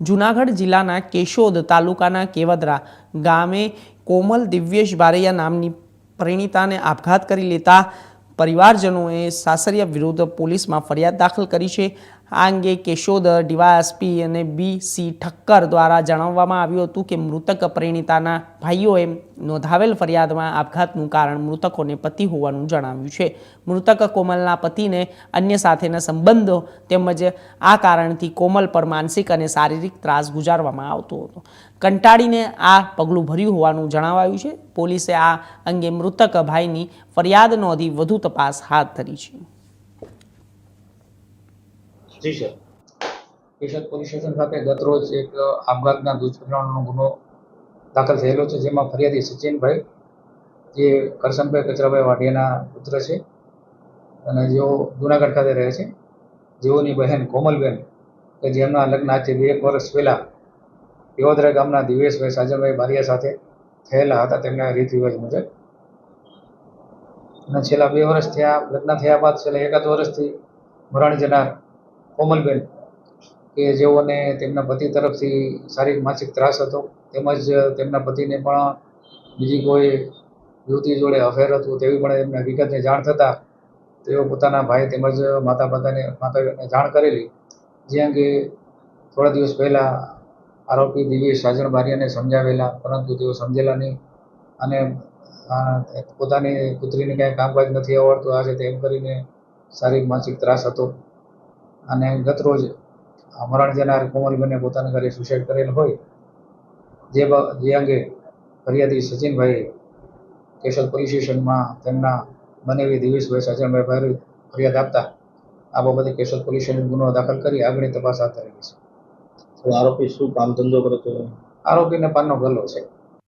જૂનાગઢ જિલ્લાના કેશોદ તાલુકાના કેવદરા ગામે કોમલ દિવ્યેશ બારૈયા નામની પરિણીતાને આપઘાત કરી લેતા પરિવારજનોએ સાસરિયા વિરુદ્ધ પોલીસમાં ફરિયાદ દાખલ કરી છે. આ અંગે કેશોદર, ડીવાયએસપી અને બી સી ઠક્કર દ્વારા જણાવવામાં આવ્યું હતું કે મૃતક પરિણીતાના ભાઈઓએ નોંધાવેલ ફરિયાદમાં આપઘાતનું કારણ મૃતકોને પતિ હોવાનું જણાવ્યું છે. મૃતક કોમલના પતિને અન્ય સાથેના સંબંધો તેમજ આ કારણથી કોમલ પર માનસિક અને શારીરિક ત્રાસ ગુજારવામાં આવતો હતો. કંટાળીને આ પગલું ભર્યું હોવાનું જણાવાયું છે. પોલીસે આ અંગે મૃતક ભાઈની ફરિયાદ નોંધી વધુ તપાસ હાથ ધરી છે. જી, સર. કેશોદ પોલીસ સ્ટેશન ખાતે ગત રોજ એક આપઘાતના દુષ્કર્મનો ગુનો દાખલ થયેલો છે, જેમાં ફરિયાદી સચિનભાઈ, જે કરશનભાઈ કચરાભાઈ વાઢિયાના પુત્ર છે અને જેઓ જુનાગઢ ખાતે રહે છે. જેઓની બહેન કોમલબેન, કે જેમના લગ્ન આજે બે એક વર્ષ પહેલાં દેવોદરા ગામના દિવેશભાઈ સાજનભાઈ બારિયા સાથે થયેલા હતા તેમના રીત રિવાજ મુજબ. અને છેલ્લા બે વર્ષ થયા લગ્ન થયા બાદ છેલ્લા એકાદ વર્ષથી મરણ જનાર કોમલબેન, કે જેઓને તેમના પતિ તરફથી શારીરિક માનસિક ત્રાસ હતો. તેમજ તેમના પતિને પણ બીજી કોઈ યુવતી જોડે અફેર હતું, તેવી પણ એમને હકીકતની જાણ થતાં તેઓ પોતાના ભાઈ તેમજ માતા પિતાને માતાને જાણ કરેલી. જે અંગે થોડા દિવસ પહેલાં આરોપી દિવ્યેશ સાજણ બારિયાને સમજાવેલા, પરંતુ તેઓ સમજેલા નહીં. અને પોતાની પુત્રીને કાંઈ કામકાજ નથી આવડતું. આ છે તેમ કરીને શારીરિક માનસિક ત્રાસ હતો. અને ગત રોજ આ મરણ જનાર કોમલબેને પોતાના ઘરે સુસાઇડ કરેલ હોય જે જે અંગે ફરિયાદી સચિનભાઈ કેશોદ પોલીસ સ્ટેશનમાં તેમના બનેવી દિવેશભાઈ સચિનભાઈ ભાઈ ફરિયાદ આપતા આ બાબતે કેશોદ પોલીસ સ્ટેશન ગુનો દાખલ કરી આગળની તપાસ હાથ ધરેલી છે. આરોપી શું કામ ધંધો કરતો આરોપીને પાનનો ગલ્લો છે.